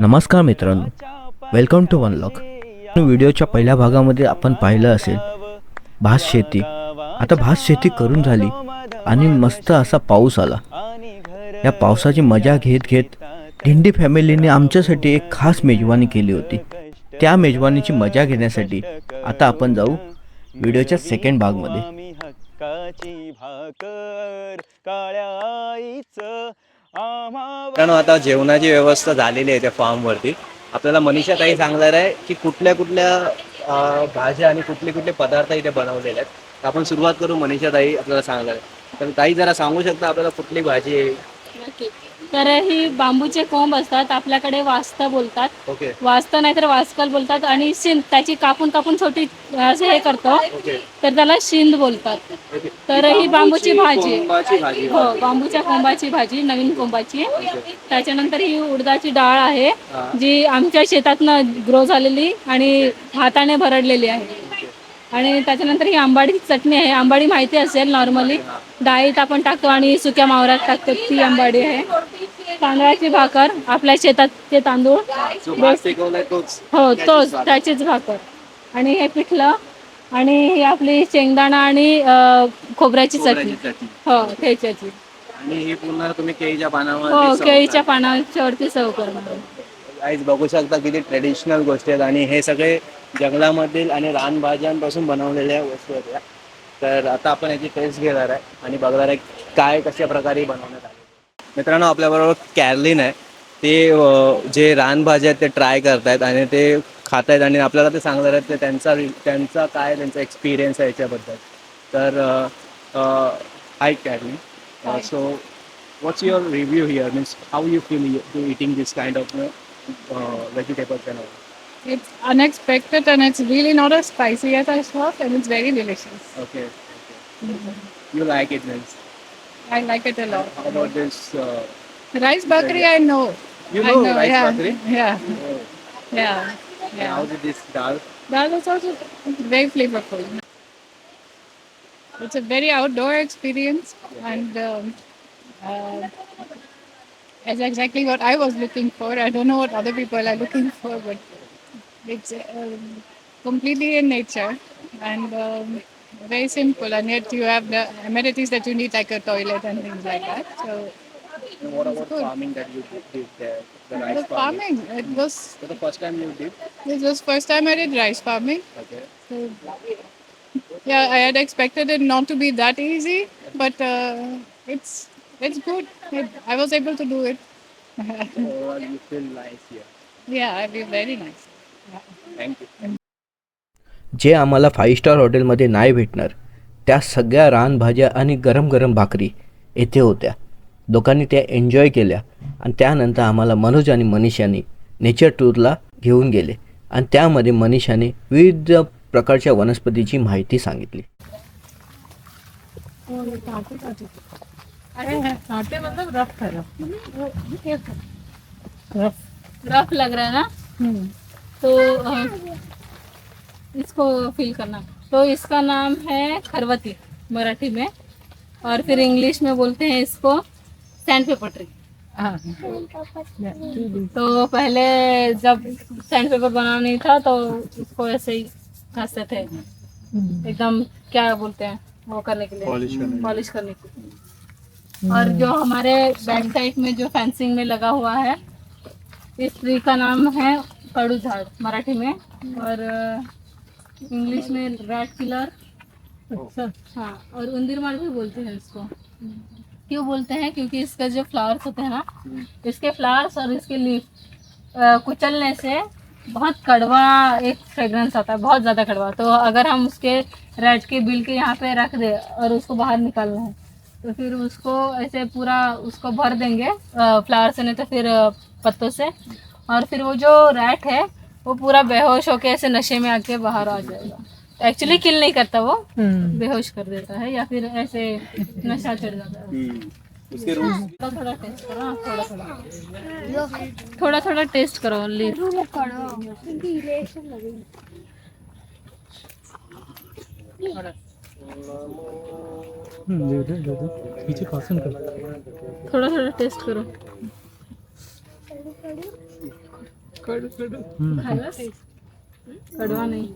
नमस्कार मित्रांनो. Welcome to one lock व्हिडिओच्या पहिल्या भागामध्ये आपण पाहिलं असेल भात शेती. आता भात शेती करून झाली आणि मस्त असा पाऊस आला. या पावसाची मजा घेत घेत दिंडी फॅमिलीने आमच्यासाठी एक खास मेजवानी केली होती. त्या मेजवानीची मजा घेण्यासाठी आता आपण जाऊ व्हिडिओच्या सेकंड भागमध्ये. कारण आता जेवणाची व्यवस्था झालेली आहे त्या फार्मवरती आपल्याला मनीषा ताई सांगणार आहे की कुठल्या कुठल्या भाज्या आणि कुठले कुठले पदार्थ इथे बनवलेले आहेत. आपण सुरुवात करू मनीषा ताई आपल्याला सांगणार आहे. तर ताई जरा सांगू शकता आपल्याला कुठली भाजी आहे? तर ही बांबूचे कोंब असतात आपल्याकडे वास्त बोलतात. ओके वास्त नाहीतर वास्कल बोलतात आणि शिंद त्याची कापून कापून छोटी असे हे करतो. ओके तर त्याला शिंद बोलतात. ओके तर ही बांबूची भाजी. आहे. कोंबाची भाजी. हो बांबूच्या कोंबाची भाजी नवीन कोंबाची. त्याच्यानंतर ही उडदाची डाळ आहे हा. जी आमच्या शेतातनं ग्रो झालेली आणि हाताने भरडलेली आहे. आणि त्याच्यानंतर ही आंबाडीची चटणी आहे. आंबाडी माहिती असेल नॉर्मली डाळीत आपण टाकतो आणि सुक्या मावरात टाकतो. ती आंबाडी आहे. तांदळाची भाकर आपल्या तांदूळ. भात शेकवलाय तोच. हो तोच. भाकर. त्याचीच भाकर. आणि हे पिठलं. आणि ही आपली शेंगदाणा आणि खोबऱ्याची चटणी. हो ठेच्याची आणि ही पुन्हा तुम्ही केळीच्या पानावर हो केळीच्या पानाच्या वरती सर्व करणार. बघू शकता किती ट्रेडिशनल गोष्टी आहेत आणि हे सगळे जंगलामधील आणि रानभाज्यांपासून बनवलेल्या वस्तू आहेत या. तर आता आपण याची टेस्ट घेणार आहे आणि बघणार आहे काय कशा प्रकारे बनवण्यात आले. मित्रांनो आपल्याबरोबर कॅरलिन आहे. ते जे रानभाज्या आहेत ते ट्राय करतायत आणि ते खात आहेत आणि आपल्याला ते सांगणार आहेत ते त्यांचा त्यांचा काय त्यांचा एक्सपिरियन्स आहे याच्याबद्दल. तर hi Carolyn. So what's your review here? Means how you feel you- to eating this kind of know, uh, vegetables and all It's unexpected and it's really not as spicy as I thought, and it's very delicious. okay, okay. you like it means I like it a lot. how about this uh, Rice bakri, I know. you know, know, rice yeah. bakri Yeah, oh. yeah, yeah. how's it this dal That is also very flavorful. It's a very outdoor experience, and um, uh, it's exactly what I was looking for. I don't know what other people are looking for, but it's um, completely in nature and um, very simple. And yet you have the amenities that you need, like a toilet and things like that. So and what about good. farming that you did, did there the the farming farming, it was so the first time you did it was first time I did rice farming. okay So, yeah, I had expected it not to be that easy, but uh, it's it's good. It, I was able to do it. so overall you feel nice here yeah, it'd be very nice. जे आम्हाला five star हॉटेलमध्ये नाही भेटणार त्या सगळ्या रानभाज्या आणि गरम गरम भाकरी येथे होत्या. लोकांनी त्या एन्जॉय केल्या आणि त्यानंतर आम्हाला मनोज आणि मनीषाने नेचर टूरला घेऊन गेले आणि त्यामध्ये मनीषाने विविध प्रकारच्या वनस्पतीची माहिती सांगितली. रफ लग रहा है ना? तो इसको फिल करना। तो इसका नाम है खरवती मराठी में। और फिर इंग्लिश में बोलते हैं इसको सैंड पेपर ट्री तो पहले जब सैंड पेपर बनाना नहीं था तो इसको ऐसे ही घासते थे। एकदम क्या बोलते हैं वो करने के लिए। पॉलिश करने के लिए। और जो हमारे बैक साइड में जो फेंसिंग में लगा हुआ है इस ट्री का नाम है कड़ू झाड़ मराठी में और इंग्लिश में रेड किलर हाँ और उंदीर मार भी बोलते हैं इसको. क्यों बोलते हैं? क्योंकि इसका जो फ्लावर्स होते हैं ना इसके फ्लावर्स और इसके लीफ कुचलने से बहुत कड़वा एक फ्रेग्रेंस आता है बहुत ज़्यादा कड़वा. तो अगर हम उसके रेड के बिल के यहाँ पे रख दे और उसको बाहर निकालना है तो फिर उसको ऐसे पूरा उसको भर देंगे फ्लावर से नहीं तो फिर पत्तों से. और फिर वो जो रैट है वो पूरा बेहोश होके ऐसे नशे में आके बाहर आ जाएगा। एक्चुअली किल नहीं करता वो बेहोश कर देता है या फिर ऐसे नशा चढ़ जाता है। उसके थोड़ा थोड़ा टेस्ट करो हाँ, थोड़ा थोड़ा। थोड़ा थोड़ा टेस्ट करो ओनली पीछे थोड़ा थोड़ा टेस्ट करो। खाल्लास? कडवा नाही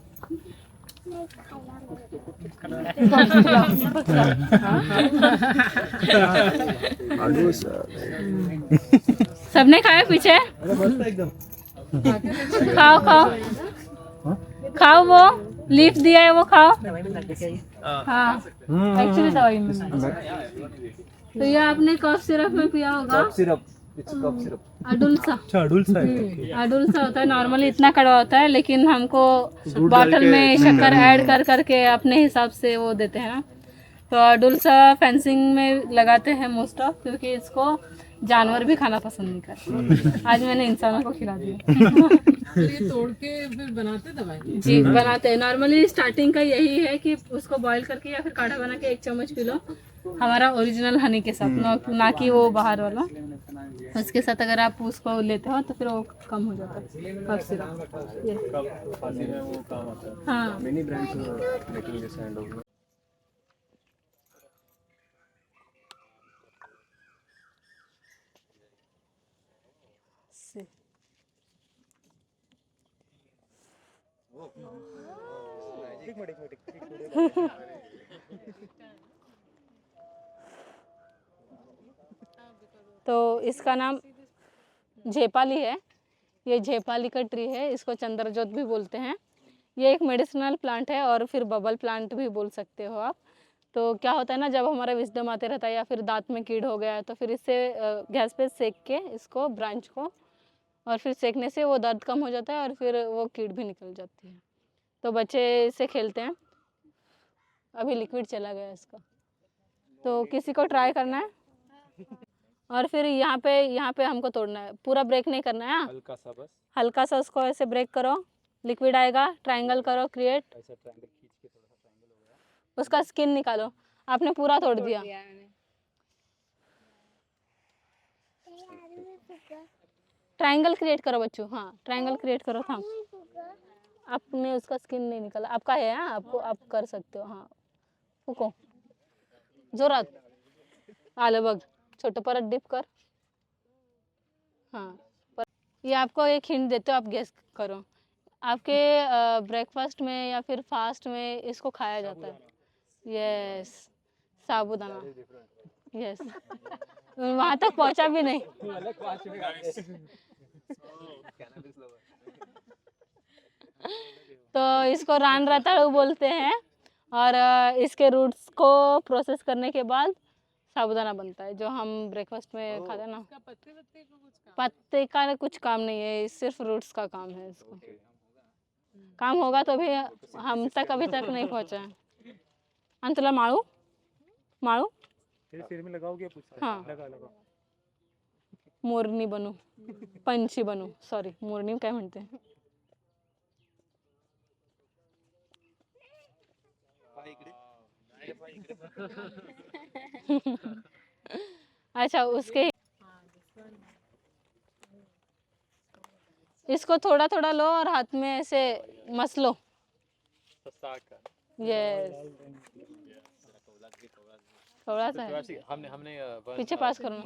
सबने खाया पीछे? खाओ खाओ। खाओ वो लीफ दिया है वो खाओ। हाँ। एक्चुअली दवाई में तो ये आपने कफ सिरप में पिया होगा? सिरप सिरप अडुलसा अडुलसा होता है नॉर्मली इतना कड़वा होता है लेकिन हमको बॉटल में शक्कर ऐड कर करके अपने हिसाब से वो देते हैं ना। तो अडुलसा फेंसिंग में लगाते हैं मोस्ट ऑफ़ क्योंकि इसको जानवर भी खाना पसंद नहीं करते। आज मैंने इंसानों को खिला दिया। तोड़ के फिर बनाते दवाई? जी बनाते हैं। नॉर्मली स्टार्टिंग का यही है कि उसको बॉईल करके या फिर काढ़ा बना के एक चम्मच पी लो। हमारा ओरिजिनल हनी के साथ ना कि वो बाहर वाला। उसके साथ अगर आप उसको लेते हो तो फिर वो कम हो जाता है। कफ सिरप ये। हाँ। Many brands making this kind of से तो इसका नाम झेपाली है। ये झेपाली का ट्री है, इसको चंद्रजोत भी बोलते हैं। ये एक मेडिसिनल प्लांट है और फिर बबल प्लांट भी बोल सकते हो आप। तो क्या होता है ना, जब हमारा विजडम आते रहता है या फिर दांत में कीड़ हो गया है तो फिर इससे गैस पे सेक के इसको ब्रांच को और फिर सेकने से वो दर्द कम हो जाता है और फिर वो कीड़ भी निकल जाती है। तो बच्चे इससे खेलते हैं। अभी लिक्विड चला गया इसका। तो किसी को ट्राई करना है? और फिर यहाँ पे यहाँ पे हमको तोड़ना है। पूरा ब्रेक नहीं करना है हाँ? हल्का सा बस। हल्का सा उसको ऐसे ब्रेक करो। लिक्विड आएगा ट्रायंगल करो क्रिएट ऐसा ट्रायंगल खींच के थोड़ा सा ट्रायंगल हो गया। उसका स्किन निकालो। आपने पूरा तोड़ तोड़ दिया। ट्रायंगल क्रिएट करो बच्चों हाँ। ट्रायंगल क्रिएट करो था आपने उसका स्किन नहीं निकाला। आपका है हाँ? आपको आप कर सकते हो हाँ। फुको जोरात। आलं बघ छोटं परत डिप कर। हाँ। पर ये आपको एक हिंट देते हो आप गेस करो। आपके ब्रेकफास्ट में या फिर फास्ट में इसको खाया जाता है। यस साबुदाना। यस वहाँ तक पहुँचा भी नहीं। तो इसको रान रताड़ू बोलते हैं और इसके रूट्स को प्रोसेस करने के बाद साबूदाना बनता है जो हम ब्रेकफास्ट में खाते हैं ना। पत्ते को कुछ काम पत्ते का कुछ काम नहीं है सिर्फ़ रूट्स का काम है इसको। काम होगा तो भी हम तक अभी तक नहीं पहुँचा है। अंतला माळू माळू तेरे सिर में लगाओगे हाँ। लगा लगा। मोरनी बनू पंछी बनू सॉरी मोरनी क्या काय म्हणते अच्छा उसके इसको थोड़ा थोड़ा लो और हाथ में ऐसे मसलो यस थोड़ा सा है। हमने हमने वन पीछे पास करो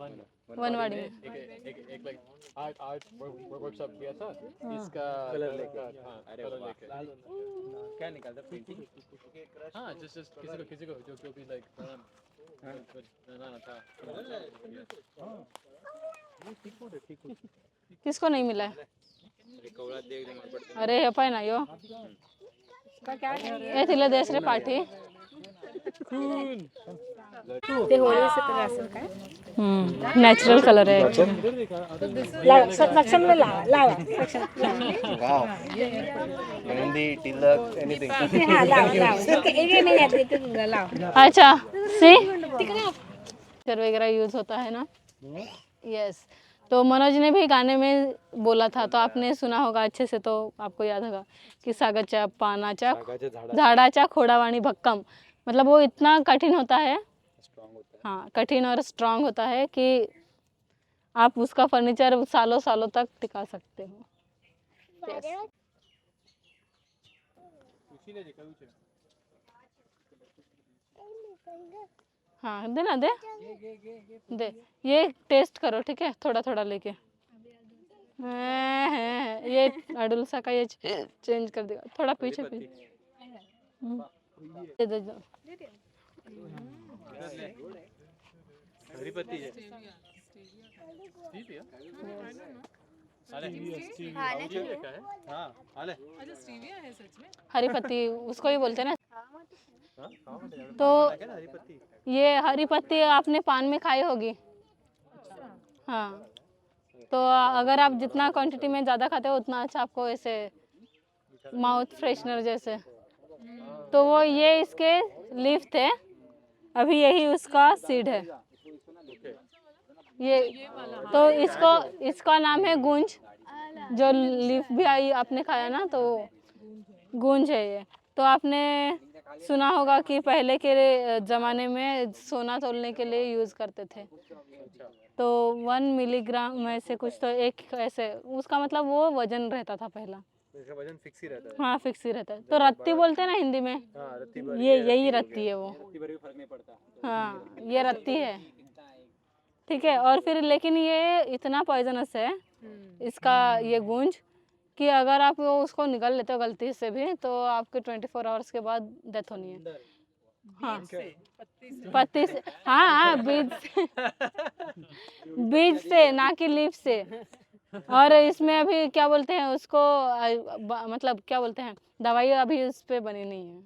वन वनवाड़ी में एक एक एक लाइक आर्ट आर्ट वर्कशॉप किया था। इसका कलर लेके। हाँ कलर लेके। क्या निकालता पेंटिंग हाँ जस्ट जस्ट किसी को किसी को जो जो भी लाइक था। किसको नहीं मिला? है अरे हे पाय ना यो तिला देस रे पाठी नॅचरल कलर आहे. actually. Wow. Mehndi tilak anything अच्छा सी पिक्चर वगैरह यूज होता है ना? यस तो मनोज ने भी गाने में बोला था तो आपने सुना होगा अच्छे से तो आपको याद होगा कि सागाच्या पानाच्या झाडाच्या खोडावाणी भक्कम. मतलब वो इतना कठिन होता है। हाँ। कठिन और स्ट्रांग होता है कि आप उसका फर्नीचर सालों सालों तक टिका सकते हो। Yes. हाँ दे ना दे। दे। ये टेस्ट करो ठीक है? थोड़ा थोड़ा लेके। हैं, हैं, ये अडुलसा का ये चेंज कर देगा। थोड़ा पीछे पीछे। हम्म। दे। अच्छा स्टीविया है हरी पत्ती उसको ही बोलते ना। तो ये हरी पत्ती आपने पान में खाई होगी? हाँ। तो अगर आप जितना क्वांटिटी में ज़्यादा खाते हो, उतना अच्छा आपको ऐसे माउथ फ्रेशनर जैसे। तो वो ये इसके लीफ थे अभी यही उसका सीड है। ये तो इसको, इसका नाम है गूंज। जो लीफ भी आई, आपने खाया ना तो गूंज है ये। तो आपने सुना होगा कि पहले के ज़माने में सोना तोलने के लिए यूज़ करते थे। तो वन मिलीग्राम में से कुछ तो एक ऐसे, उसका मतलब वो वज़न रहता था पहला। इसका वज़न फिक्स ही रहता है। हाँ फिक्स ही रहता है। तो रत्ती बोलते हैं ना हिंदी में? हाँ रत्ती ये यही रत्ती है वो। रत्ती भर भी फ़र्क नहीं पड़ता। हाँ ये रत्ती है। ठीक है और फिर लेकिन ये इतना पॉइजनस है इसका ये गूंज कि अगर आप वो उसको निकल लेते हो गलती से भी तो आपके ट्वेंटी फोर आवर्स के बाद डेथ होनी है। हाँ। पत्ती से? हाँ हाँ बीज से। बीज से ना कि लीफ से। और इसमें अभी क्या बोलते हैं उसको ब- मतलब क्या बोलते हैं दवाई अभी उस पर बनी नहीं है।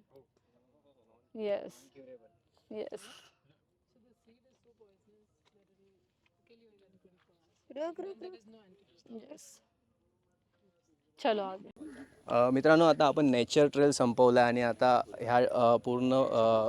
यस यस रुक रुक यस चलो आगे. मित्रांनो आता आपण नेचर ट्रेल संपवलं आहे आणि आता ह्या पूर्ण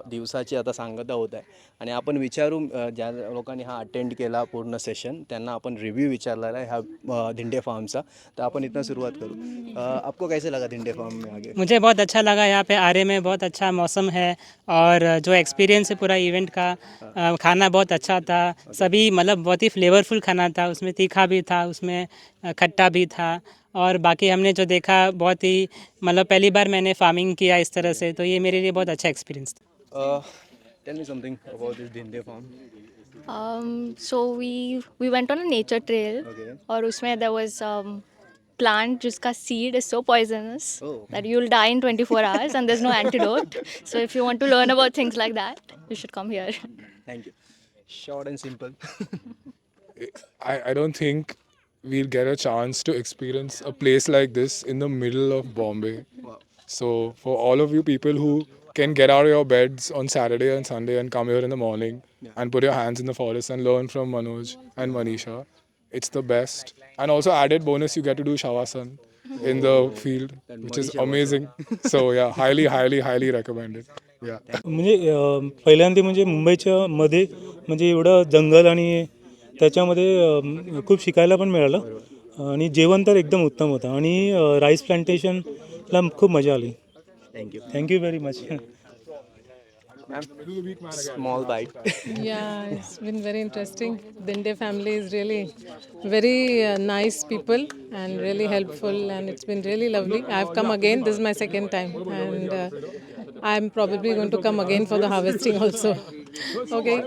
दिवसाची आता सांगता होत आहे. आणि आपण विचारू ज्या लोकांनी हा अटेंड केला पूर्ण सेशन त्यांना आपण रिव्ह्यू विचारलेला आहे ह्या धिंडे फार्मचा तर आपण इथनं सुरुवात करू. आपको कैसे लगा धिंडे फार्म में आगे? मुझे बहुत अच्छा लगा यहाँ पे आरे में बहुत अच्छा मौसम है और जो एक्सपीरियंस है पूरा इवेंट का खाना बहुत अच्छा था। सभी मतलब बहुत ही फ्लेवरफुल खाना था उसमें तीखा भी था उसमें खट्टा भी था। और बाकी हमने जो देखा बहुत ही मतलब पहली बार मैंने फ़ार्मिंग किया इस तरह से तो ये मेरे लिए बहुत अच्छा एक्सपीरियंस था tell me something about this Dhinde farm Um, so we we went on a nature trail okay और उसमें there was um, plant जिसका seed is so poisonous Oh. that you'll die in 24 hours and there's no antidote. So if you want to learn about things like that, you should come here. Thank you short and simple I, I don't think we'll get a chance to experience a place like this in the middle of Bombay. So, for all of you people who can get out of your beds on Saturday and Sunday and come here in the morning and put your hands in the forest and learn from Manoj and Manisha, it's the best. And also, added bonus, you get to do Shavasan in the field, which is amazing. so, yeah, highly, highly, highly recommended. Yeah. म्हणजे पहिल्यांदा म्हणजे मुंबईच्या मध्ये म्हणजे एवढं जंगल आणि त्याच्यामध्ये खूप शिकायला पण मिळालं. आणि जेवण तर एकदम उत्तम होतं. आणि राईस प्लांटेशनला खूप मजा आली. Thank you thank you very much small bite. yeah, it's been very interesting. Dinde family is really very uh, nice people and really helpful, and it's been really lovely. I've come again. This is my second time, and uh, I'm probably going to come again for the harvesting also. okay.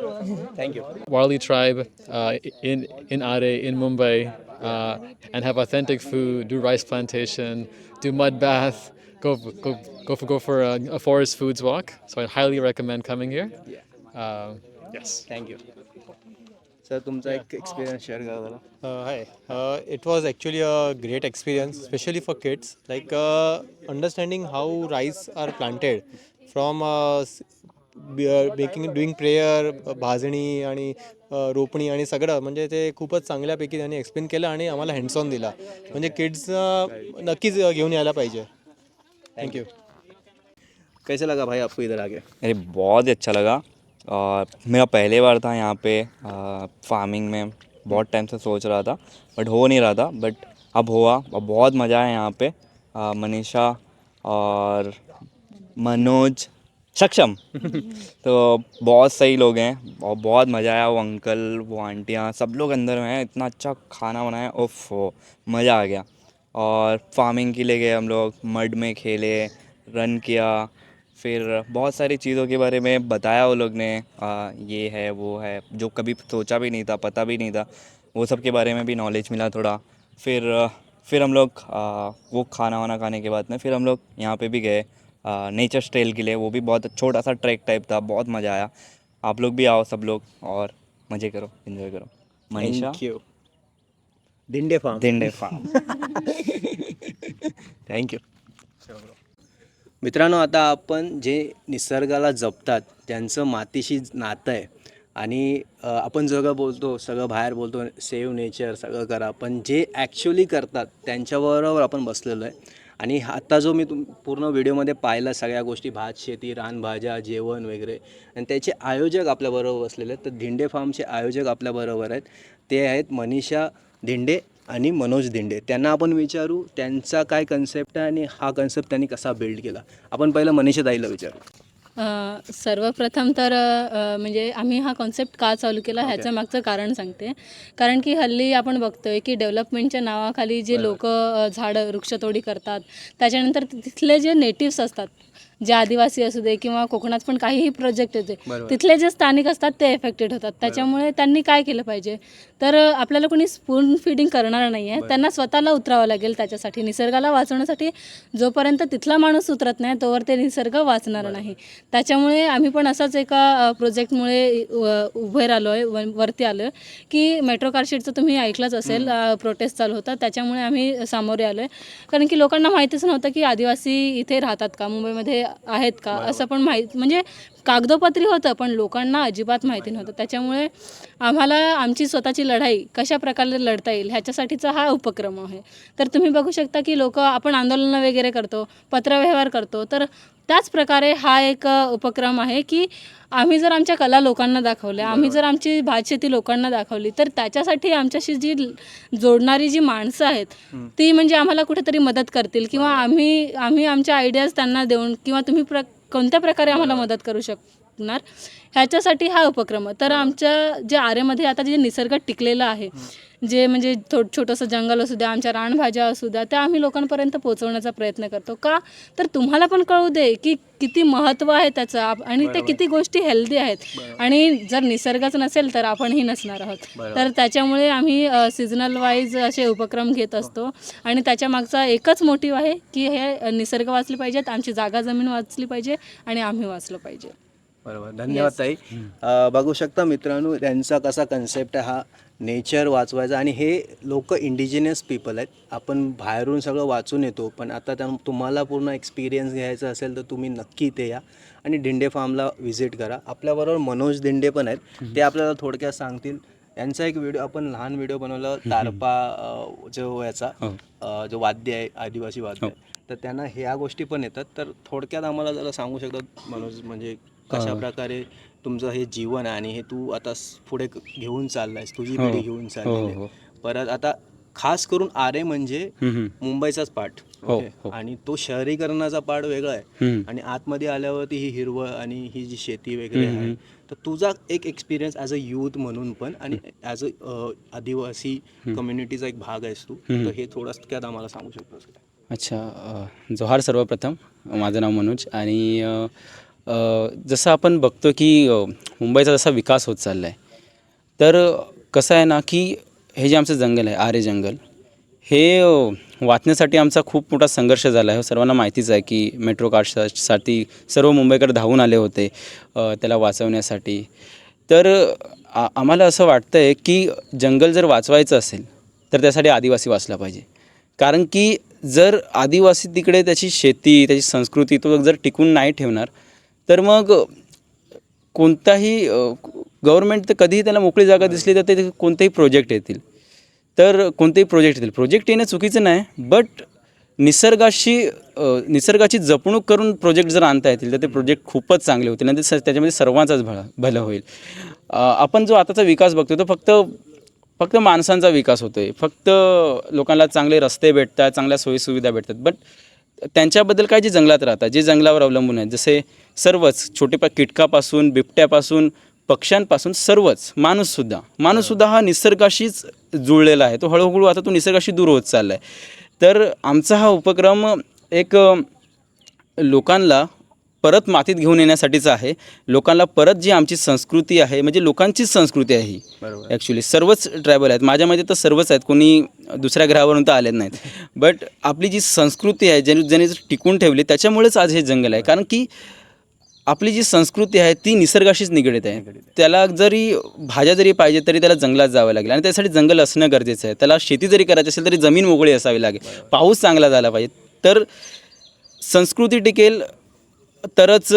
Thank you. Warli tribe uh, in in Are in Mumbai, uh, and have authentic food. Do rice plantation. Do mud bath go go go for go for a, a forest foods walk. So I highly recommend coming here. Uh, yes. Thank you sir तुमचा एक experience share करा जरा Uh, hi. Uh, it was actually a great experience, especially for kids. Like uh, understanding how rice are planted from uh, s- be- uh, making doing prayer, uh, भाजणी आणि uh, रोपणी आणि सगळं म्हणजे ते खूपच चांगल्यापैकी त्यांनी एक्सप्लेन केलं आणि आम्हाला हँड्स ऑन दिला म्हणजे किड्स नक्कीच uh, घेऊन यायला पाहिजे थँक्यू कैसे लगा भाई आपको इधर आके? अरे बहुत ही अच्छा लगा। और मेरा पहले बार था यहाँ पे फ़ार्मिंग में। बहुत टाइम से सोच रहा था बट हो नहीं रहा था। बट अब हुआ और बहुत मज़ा आया यहाँ पे। आ, मनीषा और मनोज सक्षम। तो बहुत सही लोग हैं और बहुत मज़ा आया। वो अंकल वो आंटियाँ सब लोग अंदर में हैं। इतना अच्छा खाना बनाया ओफ मज़ा आ गया। और फ़ार्मिंग के लिए गए हम लोग मड में खेले रन किया फिर बहुत सारी चीज़ों के बारे में बताया वो लोग ने। आ, ये है वो है जो कभी सोचा भी नहीं था पता भी नहीं था वो सब के बारे में भी नॉलेज मिला थोड़ा। फिर फिर हम लोग अ, वो खाना वाना खाने के बाद में फिर हम लोग यहाँ पे भी गए नेचर ट्रेल के लिए वो भी बहुत छोटा सा ट्रैक टाइप था बहुत मज़ा आया। आप लोग भी आओ सब लोग और मज़े करो इन्जॉय करो। Manisha? Dinde farm. Dinde farm. Thank you मित्रांनो आता आपण जे निसर्गाला जपतात त्यांचं मातीशी नातं आहे. आणि आपण सगळं बोलतो सगळं बाहेर बोलतो सेव्ह नेचर सगळं करा. पण जे ॲक्च्युली करतात त्यांच्याबरोबर आपण बसलेलो आहे. आणि आता जो मी तुम पूर्ण व्हिडिओमध्ये पाहिला सगळ्या गोष्टी भात शेती रानभाज्या जेवण वगैरे. आणि त्याचे आयोजक आपल्याबरोबर बसलेले आहेत. तर धिंडे फार्मचे आयोजक आपल्याबरोबर आहेत. ते आहेत मनीषा धिंडे आणि मनोज दिंडे. त्यांना आपण विचारू त्यांचा काय कन्सेप्ट आहे आणि हा कन्सेप्ट त्यांनी कसा बिल्ड केला? आपण पहिलं मनीषा ताईला विचारू. सर्वप्रथम तर म्हणजे आम्ही हा कॉन्सेप्ट का चालू केला ह्याचं मागचं कारण सांगते. कारण की हल्ली आपण बघतोय की डेव्हलपमेंटच्या नावाखाली जे लोक झाडं वृक्षतोडी करतात त्याच्यानंतर तिथले जे नेटिव्स असतात जे आदिवासी असू दे किंवा कोकणात पण काहीही प्रोजेक्ट येते तिथले जे स्थानिक असतात ते एफेक्टेड होतात. त्याच्यामुळे त्यांनी काय केलं पाहिजे? तर आपल्याला कोणी स्पून फिडिंग करणार नाही आहे त्यांना स्वतःला उतरावं लागेल त्याच्यासाठी. निसर्गाला वाचवण्यासाठी जोपर्यंत तिथला माणूस उतरत नाही तोवर ते निसर्ग वाचणार नाही. त्याच्यामुळे आम्ही पण असाच एका प्रोजेक्टमुळे उभे राहिलो आहे वरती आलो आहे की मेट्रो कारशेडचं तुम्ही ऐकलंच असेल प्रोटेस्ट चालू होता. त्याच्यामुळे आम्ही सामोरे आलो आहे कारण की लोकांना माहितीच नव्हतं की आदिवासी इथे राहतात का? मुंबईमध्ये आहेत का? असं पण माहीत म्हणजे कागदोपत्री होतं पण लोकांना अजिबात माहिती नव्हतं. त्याच्यामुळे आम्हाला आमची स्वतःची लढाई कशा प्रकारे लढता येईल ह्याच्यासाठीचा हा उपक्रम आहे. तर तुम्ही बघू शकता की लोक आपण आंदोलनं वगैरे करतो पत्रव्यवहार करतो. तर त्याच प्रकारे हा एक उपक्रम आहे की आम्ही जर आमच्या कला लोकांना दाखवल्या आम्ही जर आमची भातशेती लोकांना दाखवली तर त्याच्यासाठी आमच्याशी जी जोडणारी जी माणसं आहेत ती म्हणजे आम्हाला कुठेतरी मदत करतील किंवा आम्ही आम्ही आमच्या आयडियाज त्यांना देऊन किंवा तुम्ही प्र कोणत्या प्रकारे आम्हाला मदत करू शकणार ह्याच्यासाठी हा उपक्रम तर आमच्या जे आरेमध्ये आता जे निसर्ग टिकलेलं आहे जे म्हणजे थो छोटंसं जंगल असू द्या आमच्या रानभाज्या असू द्या त्या आम्ही लोकांपर्यंत पोहोचवण्याचा प्रयत्न करतो. का? तर तुम्हाला पण कळू दे की किती महत्त्व आहे त्याचं आप- आणि ते किती गोष्टी हेल्दी आहेत. आणि जर निसर्गच नसेल तर आपणही नसणार आहोत. तर त्याच्यामुळे आम्ही सिजनल वाईज असे उपक्रम घेत असतो. आणि त्याच्या मागचा एकच मोटिव्ह आहे की हे निसर्ग वाचले पाहिजेत आमची जागा जमीन वाचली पाहिजे आणि आम्ही वाचलो पाहिजे. बरोबर. धन्यवाद ताई. अ, बघू शकता मित्रांनो त्यांचा कसा कन्सेप्ट आहे हा नेचर वाचवायचा आणि हे लोक इंडिजिनियस पीपल आहेत. आपण बाहेरून सगळं वाचून येतो पण आता त्या तुम्हाला पूर्ण एक्सपिरियन्स घ्यायचा असेल तर तुम्ही नक्की इथे या आणि दिंडे फार्मला व्हिजिट करा. आपल्याबरोबर मनोज दिंडे पण आहेत. ते आपल्याला थोडक्यात सांगतील. यांचा एक व्हिडिओ आपण लहान व्हिडिओ बनवला तारपा अ, जो याचा अ, जो वाद्य आहे आदिवासी वाद्य आहे. तर त्यांना ह्या गोष्टी पण येतात. तर थोडक्यात आम्हाला जरा सांगू शकतात मनोज म्हणजे कशा प्रकारे तुमचं हे जीवन आहे आणि हे तू आता पुढे घेऊन चाललायस तुझी पिढी घेऊन चालली आहे. परत आता खास करून आरे म्हणजे मुंबईचाच पार्ट ओके? आणि तो शहरीकरणाचा पार्ट वेगळा आहे. आणि आतमध्ये आल्यावरती ही हिरवळ आणि ही जी शेती वगैरे आहे तर तुझा एक एक्सपिरियन्स ॲज अ यूथ म्हणून पण आणि ॲज अ आदिवासी कम्युनिटीचा एक भाग आहेस तू तर हे थोडक्यात आम्हाला सांगू शकतोस? अच्छा जोहार सर्वप्रथम माझं नाव मनोज आणि जसं आपण बघतो की मुंबईचा जसा विकास होत चालला आहे तर कसं आहे ना की हे जे आमचं जंगल आहे आरे जंगल हे वाचण्यासाठी आमचा खूप मोठा संघर्ष झाला आहे. हो, सर्वांना माहितीच आहे की मेट्रो कार्डसाठी सर्व मुंबईकर धावून आले होते त्याला वाचवण्यासाठी. तर आ आम्हाला असं वाटतं आहे की जंगल जर वाचवायचं असेल तर त्यासाठी आदिवासी वाचला पाहिजे. कारण की जर आदिवासी तिकडे त्याची शेती त्याची संस्कृती तो जर टिकून नाही ठेवणार तर मग कोणताही गव्हर्मेंट तर कधीही त्याला मोकळी जागा दिसली तर ते कोणतेही प्रोजेक्ट येतील. तर कोणतेही प्रोजेक्ट येतील. प्रोजेक्ट येणं चुकीचं नाही बट निसर्गाशी निसर्गाची जपणूक करून प्रोजेक्ट जर आणता येतील तर ते प्रोजेक्ट खूपच चांगले होतील आणि ते स त्याच्यामध्ये सर्वांचाच भला भलं होईल. आपण जो आताचा विकास बघतो तो फक्त फक्त माणसांचा विकास होतो आहे फक्त लोकांना चांगले रस्ते भेटतात चांगल्या सोयीसुविधा भेटतात. बट त्यांच्याबद्दल काय जे जंगलात राहतात जे जंगलावर अवलंबून आहेत जसे सर्वच छोटे पा कीटकापासून बिबट्यापासून पक्ष्यांपासून सर्वच माणूससुद्धा. माणूससुद्धा हा निसर्गाशीच जुळलेला आहे. तो हळूहळू आता तो निसर्गाशी दूर होत चालला आहे तर आमचा हा उपक्रम एक लोकांना परत मातीत घेऊन येण्यासाठीचं आहे. लोकांना परत जी आमची संस्कृती आहे म्हणजे लोकांचीच संस्कृती आहे ही. ॲक्च्युली सर्वच ट्रायबल आहेत. माझ्यामध्ये तर सर्वच आहेत. कोणी दुसऱ्या ग्रहावरून तर आलेत नाहीत. बट आपली जी संस्कृती आहे ज्याने ज्याने टिकून ठेवली त्याच्यामुळेच आज हे जंगल आहे. कारण की आपली जी संस्कृती आहे ती निसर्गाशीच निगडीत आहे. त्याला जरी भाज्या जरी पाहिजे तरी त्याला जंगलात जावं लागेल. आणि त्यासाठी जंगल असणं गरजेचं आहे. त्याला शेती जरी करायची असेल तरी जमीन मोकळी असावी लागेल. पाऊस चांगला झाला पाहिजे. तर संस्कृती टिकेल तरच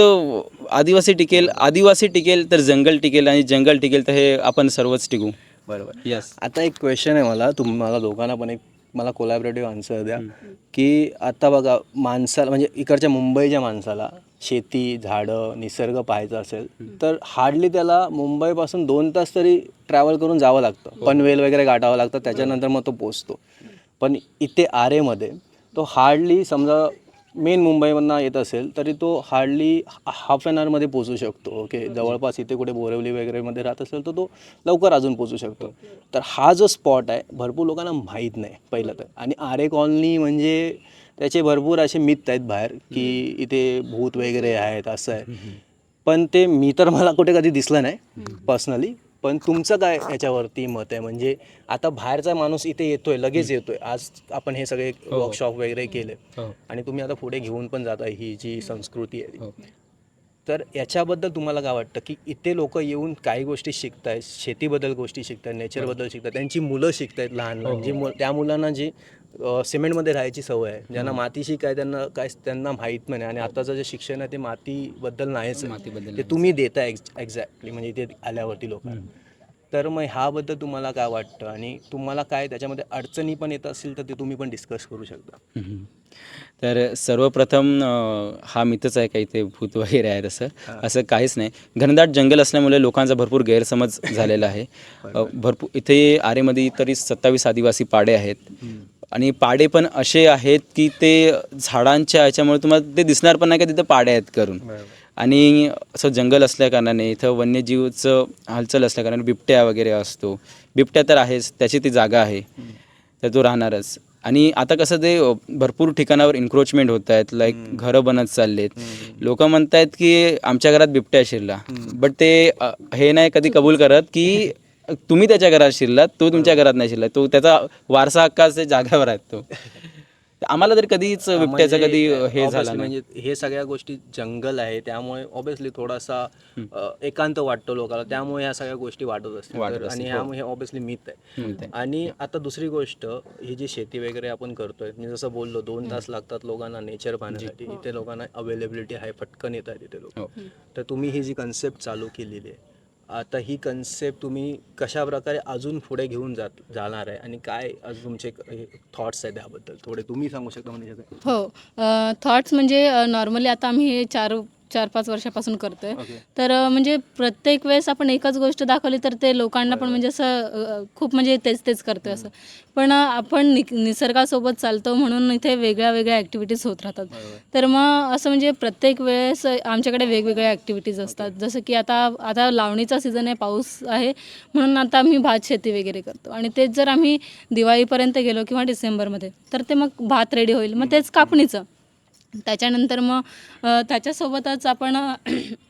आदिवासी टिकेल आदिवासी टिकेल तर जंगल टिकेल आणि जंगल टिकेल तर हे आपण सर्वच टिकू. बरोबर. यस आता एक क्वेश्चन आहे मला. तुम्हाला दोघांना पण एक मला कोलॅबरेटिव्ह आन्सर द्या. की आता बघा माणसाला म्हणजे इकडच्या मुंबईच्या माणसाला शेती झाडं निसर्ग पाहायचं असेल तर हार्डली त्याला मुंबईपासून दोन तास तरी ट्रॅव्हल करून जावं लागतं. पनवेल वगैरे गाठावं लागतं त्याच्यानंतर मग तो पोचतो पण इथे आरेमध्ये तो हार्डली समजा मेन मुंबईमधनं येत असेल तरी तो हार्डली हाफ ॲन आवरमध्ये पोचू शकतो. ओके जवळपास इथे कुठे बोरिवली वगैरेमध्ये राहत असेल तर तो लवकर अजून पोचू शकतो. तर हा जो स्पॉट आहे भरपूर लोकांना माहीत नाही पहिलं तर. आणि आरे कॉलनी म्हणजे त्याचे भरपूर असे मिथ आहेत बाहेर की इथे भूत वगैरे आहेत असं आहे. पण ते मी तर मला कुठे कधी दिसलं नाही पर्सनली. पण तुमचं काय याच्यावरती मत आहे? म्हणजे आता बाहेरचा माणूस इथे येतोय लगेच येतोय. आज आपण हे सगळे वर्कशॉप वगैरे केले. आणि तुम्ही आता पुढे घेऊन पण जाताय ही जी संस्कृती आहे. ती. तर याच्याबद्दल तुम्हाला काय वाटतं की इथे लोक येऊन काही गोष्टी शिकतायत शेतीबद्दल गोष्टी शिकतायत नेचरबद्दल शिकतात त्यांची मुलं शिकतायत लहान लहान. जी त्या मुलांना जी सिमेंटमध्ये राहायची सवय आहे. ज्यांना मातीशी काय त्यांना काय त्यांना माहीत आहे. आणि आताचं जे शिक्षण आहे ते मातीबद्दल नाहीच. मातीबद्दल ते तुम्ही देताय एक्झॅक्टली म्हणजे इथे आल्यावरती लोकांना. तर मग ह्याबद्दल तुम्हाला काय वाटतं? आणि तुम्हाला काय त्याच्यामध्ये अडचणी पण येत असतील तर ते तुम्ही पण डिस्कस करू शकता. तर सर्वप्रथम हा मिथच आहे का इथे भूत वगैरे आहे तसं असं काहीच नाही. घनदाट जंगल असल्यामुळे लोकांचा भरपूर गैरसमज झालेला आहे. भरपूर इथे आरेमध्ये तरी सत्तावीस आदिवासी पाडे आहेत. आणि पाडे पण असे आहेत की ते झाडांच्या ह्याच्यामुळे तुम्हाला ते दिसणार पण नाही का तिथं पाडे आहेत करून. आणि असं जंगल असल्या कारणाने इथं वन्यजीवचं हालचाल असल्या कारणाने बिबट्या वगैरे असतो. बिबट्या तर आहेच त्याची ती जागा आहे. तर तो राहणारच. आणि आता कसं ते भरपूर ठिकाणावर इन्क्रोचमेंट होत आहेत लाईक घरं बनत चाललेत. लोक म्हणतायत की आमच्या घरात बिबट्या शिरला. बट ते हे नाही कधी कबूल करत की तुम्ही त्याच्या घरात शिरलात तो तुमच्या घरात नाही शिरला तो त्याचा वारसा हक्काच्या जागेवर आहे तो. आम्हाला तर कधीच बिबट्याचं म्हणजे, कधी हे झालं म्हणजे हे सगळ्या गोष्टी जंगल आहे त्यामुळे ऑब्विसली थोडासा एकांत वाटतो लोकांना त्यामुळे ह्या सगळ्या गोष्टी वाटत असतात. आणि ह्यामुळे ऑब्विसली मिथ आहे. आणि आता दुसरी गोष्ट ही जी शेती वगैरे आपण करतोय मी जसं बोललो दोन तास लागतात लोकांना नेचर पाहण्यासाठी इथे लोकांना अवेलेबिलिटी आहे पटकन येत आहे तिथे लोक. हो. तर तुम्ही ही जी कन्सेप्ट चालू केलेली आहे आता ही कन्सेप्ट तुम्ही कशा प्रकारे अजून पुढे घेऊन जात जाणार आहे? आणि काय अजून तुमचे थॉट्स आहेत त्याबद्दल? थोडे तुम्ही सांगू शकता म्हणजे हो. थॉट्स म्हणजे नॉर्मली आता आम्ही हे चार चार पाच वर्षापासून करतोय. ओके. तर अ, म्हणजे प्रत्येक वेळेस आपण एकच गोष्ट दाखवली तर ते लोकांना पण म्हणजे असं अ, खूप म्हणजे तेच तेच करतोय असं. पण अ, आपण नि निसर्गासोबत चालतो म्हणून इथे वेगळ्या वेगळ्या ॲक्टिव्हिटीज होत राहतात. तर मग असं म्हणजे प्रत्येक वेळेस आमच्याकडे वेगवेगळ्या ॲक्टिव्हिटीज असतात. जसं की आता आता लावणीचा सीझन आहे पाऊस आहे म्हणून आता आम्ही भात शेती वगैरे करतो. आणि तेच जर आम्ही दिवाळीपर्यंत गेलो किंवा डिसेंबरमध्ये तर ते मग भात रेडी होईल. मग तेच कापणीचं. त्याच्यानंतर मग त्याच्यासोबतच आपण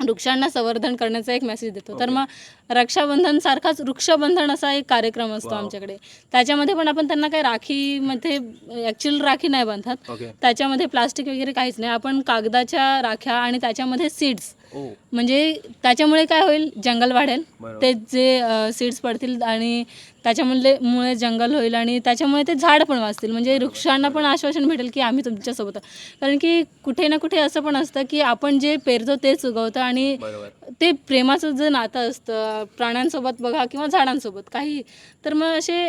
वृक्षांना संवर्धन करण्याचा एक मेसेज देतो. तर मग रक्षाबंधन सारखाच वृक्षबंधन असा एक कार्यक्रम असतो आमच्याकडे. त्याच्यामध्ये पण आपण त्यांना काही राखीमध्ये ॲक्च्युअल राखी नाही बांधतात ओके त्याच्यामध्ये प्लास्टिक वगैरे काहीच नाही. आपण कागदाच्या राख्या आणि त्याच्यामध्ये सीड्स म्हणजे त्याच्यामुळे काय होईल? जंगल वाढेल. ते जे सीड्स पडतील आणि त्याच्यामुळे मुळे जंगल होईल आणि त्याच्यामुळे ते झाड पण वाचतील. म्हणजे वृक्षांना पण आश्वासन भेटेल की आम्ही तुमच्यासोबत. कारण की कुठे ना कुठे असं पण असतं की आपण जे पेरतो तेच उगवतं आणि ते प्रेमाचं जे नातं असतं प्राण्यांसोबत बघा किंवा झाडांसोबत काही तर मग असे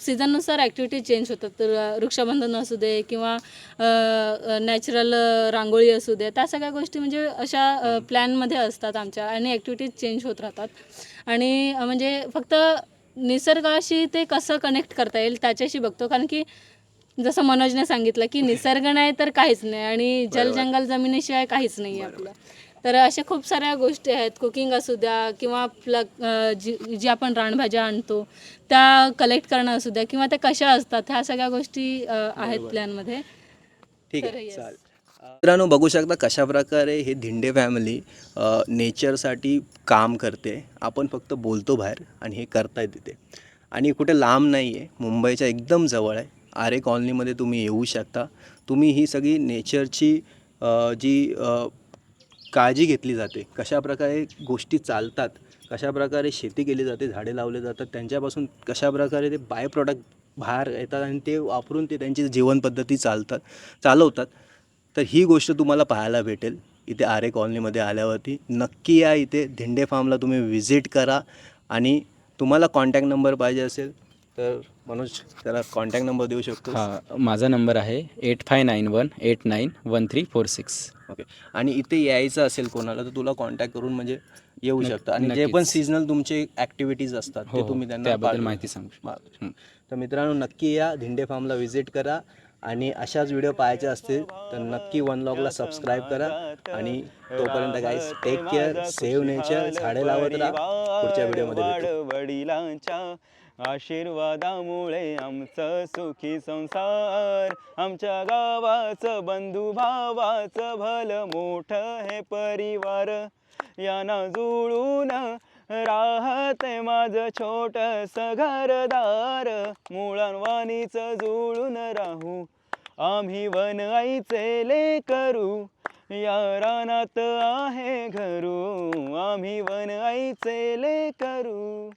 सीझननुसार ॲक्टिव्हिटी चेंज होतात. तर वृक्षबंधन असू दे किंवा नॅचरल रांगोळी असू दे त्या सगळ्या गोष्टी म्हणजे अशा प्लॅनमध्ये असतात आमच्या आणि ॲक्टिव्हिटीज चेंज होत राहतात. आणि म्हणजे फक्त निसर्गाशी ते कसं कनेक्ट करता येईल त्याच्याशी बघतो. कारण की जसं मनोजने सांगितलं की निसर्ग नाही तर काहीच नाही आणि जल जंगल जमिनीशिवाय काहीच नाही आहे आपलं. तर अशा खूप साऱ्या गोष्टी आहेत. कुकिंग असू द्या किंवा प्लग जी जी आपण रानभाज्या आणतो त्या कलेक्ट करणं असू द्या किंवा त्या कशा असतात ह्या सगळ्या गोष्टी आहेत प्लॅनमध्ये ठीक आहे. चालेल. मित्रांनो बघू शकता कशा प्रकारे हे धिंडे फॅमिली नेचरसाठी काम करते. आपण फक्त बोलतो बाहेर आणि हे करताय तिथे. आणि कुठे लांब नाही आहे मुंबईच्या एकदम जवळ आहे. आरे कॉलनीमध्ये तुम्ही येऊ शकता. तुम्ही ही सगळी नेचरची जी काळजी घेतली जाते. कशा प्रकारे गोष्टी चालतात कशा प्रकारे शेती केली जाते झाडे लावले जातात त्यांच्यापासून कशा प्रकारे ते बाय प्रॉडक्ट बाहेर येतात आणि ते वापरून ते त्यांची जीवनपद्धती चालतात चालवतात. तर ही गोष्ट तुम्हाला पाहायला भेटेल. इथे आरे कॉलनीमध्ये आल्यावरती नक्की या इथे धिंडे फार्मला तुम्ही व्हिजिट करा आणि तुम्हाला कॉन्टॅक्ट नंबर पाहिजे असेल तर मनोज त्याला कॉन्टॅक्ट नंबर देऊ शकतो? हा माझा नंबर आहे eight five nine one eight nine one three four six okay आणि इथे यायचं असेल कोणाला तर तुला कॉन्टॅक्ट करून म्हणजे येऊ शकतं. आणि जे पण. सीझनल तुमचे ॲक्टिव्हिटीज असतात हो, ते हो. तुम्ही त्यांना त्याबद्दल. माहिती सांगू. तर मित्रांनो नक्की या धिंडे फार्मला व्हिजिट करा. आणि अशाच व्हिडिओ पाहायचे असतील तर नक्की वन लॉगला सबस्क्राईब करा. आणि तोपर्यंत guys take care save nature झाडे लावत राहा. पुढच्या व्हिडिओमध्ये आशीर्वादामुळे आमचं सुखी संसार आमच्या गावाचं बंधू भावाचं भलं मोठं हे परिवार. यांना जुळून राहते माझं छोटस घरदार मुळांवानीच जुळून राहू. आम्ही वन आईचे ले करू या रानात आहे घरू. आम्ही वन आईचे ले करू.